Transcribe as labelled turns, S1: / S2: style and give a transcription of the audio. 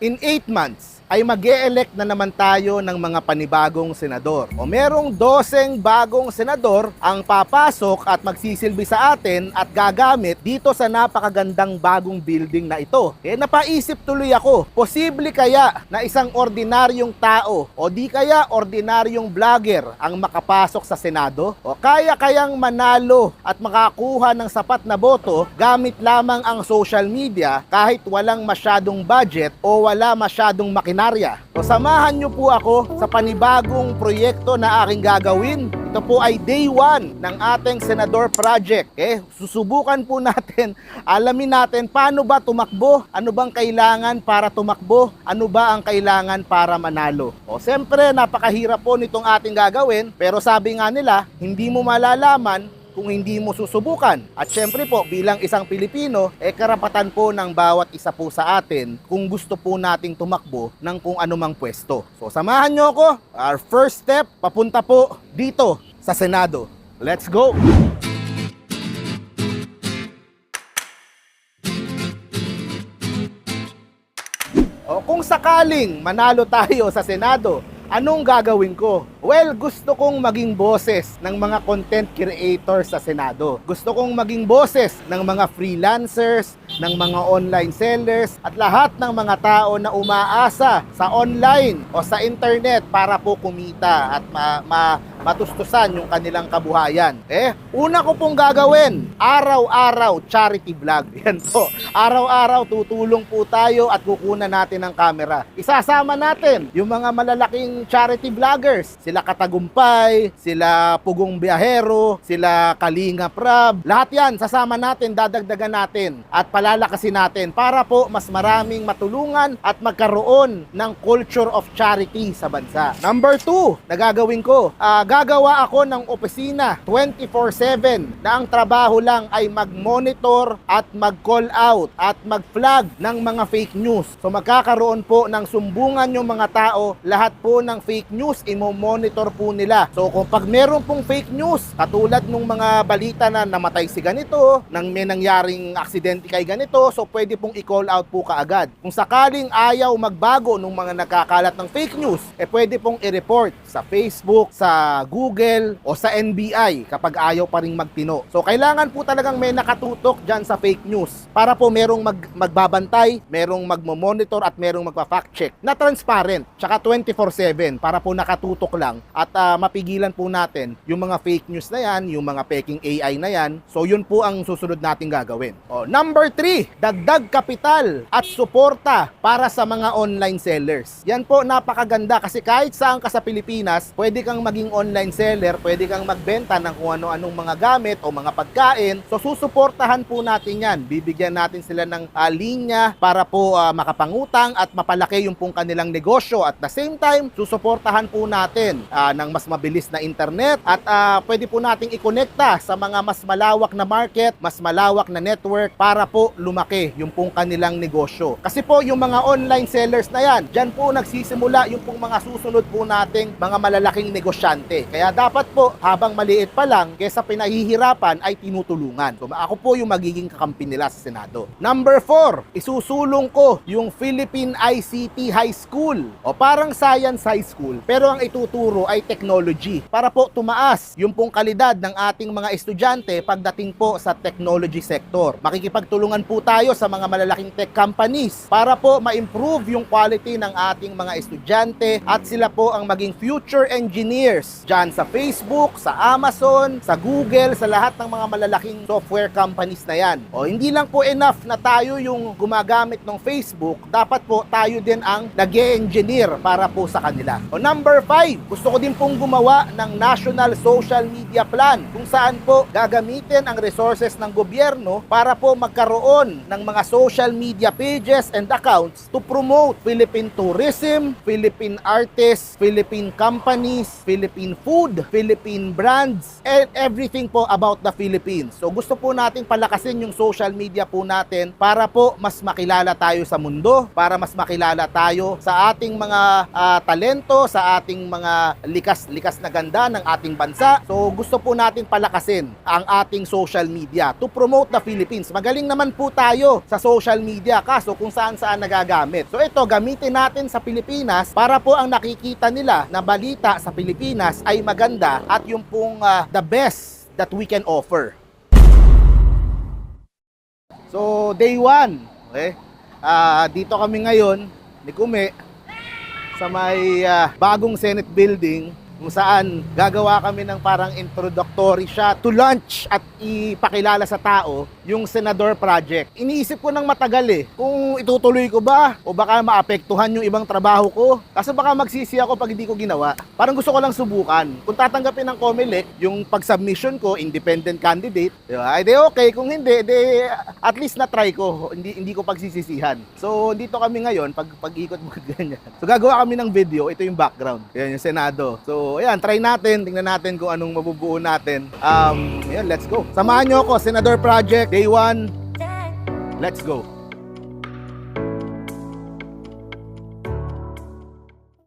S1: In 8 months, ay mag elect na naman tayo ng mga panibagong senador. O merong doseng bagong senador ang papasok at magsisilbi sa atin at gagamit dito sa napakagandang bagong building na ito. Eh napaisip tuloy ako, posible kaya na isang ordinaryong tao o di kaya ordinaryong vlogger ang makapasok sa Senado? O kaya kayang manalo at makakuha ng sapat na boto gamit lamang ang social media kahit walang masyadong budget o wala masyadong makinarya. So samahan niyo po ako sa panibagong proyekto na aking gagawin. Ito po ay day 1 ng ating Senador Project. Eh, susubukan po natin, alamin natin paano ba tumakbo, ano bang kailangan para tumakbo, ano ba ang kailangan para manalo. O siyempre, napakahirap po nitong ating gagawin, pero sabi nga nila, hindi mo malalaman kung hindi mo susubukan. At syempre po, bilang isang Pilipino, eh karapatan po ng bawat isa po sa atin kung gusto po nating tumakbo ng kung anumang pwesto. So samahan nyo ako, our first step, papunta po dito sa Senado. Let's go! O kung sakaling manalo tayo sa Senado, anong gagawin ko? Well, gusto kong maging boses ng mga content creators sa Senado. Gusto kong maging boses ng mga freelancers, ng mga online sellers, at lahat ng mga tao na umaasa sa online o sa internet para po kumita at ma- ma- matustusan yung kanilang kabuhayan. Eh, una ko pong gagawin, araw-araw charity vlog. Yan po. Araw-araw tutulong po tayo at kukunan natin ng camera. Isasama natin yung mga malalaking charity vloggers. Sila Katagumpay, sila Pugong Biyahero, sila Kalinga Prab. Lahat yan, sasama natin, dadagdagan natin at palalakasin natin para po mas maraming matulungan at magkaroon ng culture of charity sa bansa. Number two, nagagawin ko, ah, gagawa ako ng opisina 24-7 na ang trabaho lang ay mag-monitor at mag-call out at mag-flag ng mga fake news. So magkakaroon po ng sumbungan yung mga tao, lahat po ng fake news imo-monitor po nila. So kung pag meron pong fake news, katulad nung mga balita na namatay si ganito, nang may nangyaring aksidente kay ganito, so pwede pong i-call out po kaagad. Kung sakaling ayaw magbago nung mga nagkakalat ng fake news, eh pwede pong i-report sa Facebook, sa Google, o sa NBI kapag ayaw pa rin magtino. So kailangan po talagang may nakatutok dyan sa fake news para po merong mag magbabantay, merong magmo-monitor at merong magpa-fact check na transparent, tsaka 24/7 para po nakatutok lang at ah, mapigilan po natin yung mga fake news na yan, yung mga peking AI na yan. So yun po ang susunod nating gagawin. O, number 3, dagdag kapital at suporta para sa mga online sellers. Yan po napakaganda kasi kahit saan ka sa Pilipinas, pwede kang maging online seller, pwede kang magbenta ng kung ano-anong mga gamit o mga pagkain. So susuportahan po natin yan. Bibigyan natin sila ng ah, linya para po ah, makapangutang at mapalaki yung pong kanilang negosyo. At the same time, susuportahan po natin ah, ng mas mabilis na internet at ah, pwede po nating ikonekta sa mga mas malawak na market, mas malawak na network para po lumaki yung pong kanilang negosyo. Kasi po yung mga online sellers na yan, dyan po nagsisimula yung pong mga susunod po nating mga malalaking negosyante. Kaya dapat po habang maliit pa lang, kesa pinahihirapan ay tinutulungan. So, ako po yung magiging kakampi nila sa Senado. Number 4, isusulong ko yung Philippine ICT High School o parang science high school pero ang ituturo ay technology para po tumaas yung pong kalidad ng ating mga estudyante pagdating po sa technology sector. Makikipagtulungan po tayo sa mga malalaking tech companies para po ma-improve yung quality ng ating mga estudyante at sila po ang maging future engineers dyan sa Facebook, sa Amazon, sa Google, sa lahat ng mga malalaking software companies na yan. O hindi lang po enough na tayo yung gumagamit ng Facebook, dapat po tayo din ang nag engineer para po sa kanila. O number 5, gusto ko din pong gumawa ng National Social Media Plan kung saan po gagamitin ang resources ng gobyerno para po magkaroon ng mga social media pages and accounts to promote Philippine tourism, Philippine artists, Philippine companies, Philippine food, Philippine brands, and everything po about the Philippines. So gusto po nating palakasin yung social media po natin para po mas makilala tayo sa mundo, para mas makilala tayo sa ating mga ah, talento, sa ating mga likas-likas na ganda ng ating bansa. So gusto po natin palakasin ang ating social media to promote the Philippines. Magaling naman po tayo sa social media kaso kung saan-saan nagagamit. So ito, gamitin natin sa Pilipinas para po ang nakikita nila na balita sa Pilipinas ay maganda at yung pong ah, the best that we can offer. So, day one, okay? Ah, dito kami ngayon ni Kume sa may ah, bagong Senate building kung saan gagawa kami ng parang introductory siya to launch at ipakilala sa tao yung Senador Project. Iniisip ko ng matagal eh, kung itutuloy ko ba o baka maapektuhan yung ibang trabaho ko. Kaso baka magsisi ako pag hindi ko ginawa. Parang gusto ko lang subukan. Kung tatanggapin ng COMELEC, yung pag-submission ko, independent candidate, di ba? Ay, di okay. Kung hindi, di at least na-try ko. Hindi, hindi ko pagsisisihan. So, dito kami ngayon, pag, pag-ikot mo ganyan. So, gagawa kami ng video. Ito yung background. Yan, yung Senado. So, ayan, try natin. Tingnan natin kung anong mabubuo natin. Um, ayan, let's go. Samahan nyo ako, Senador Project, day one. Let's go.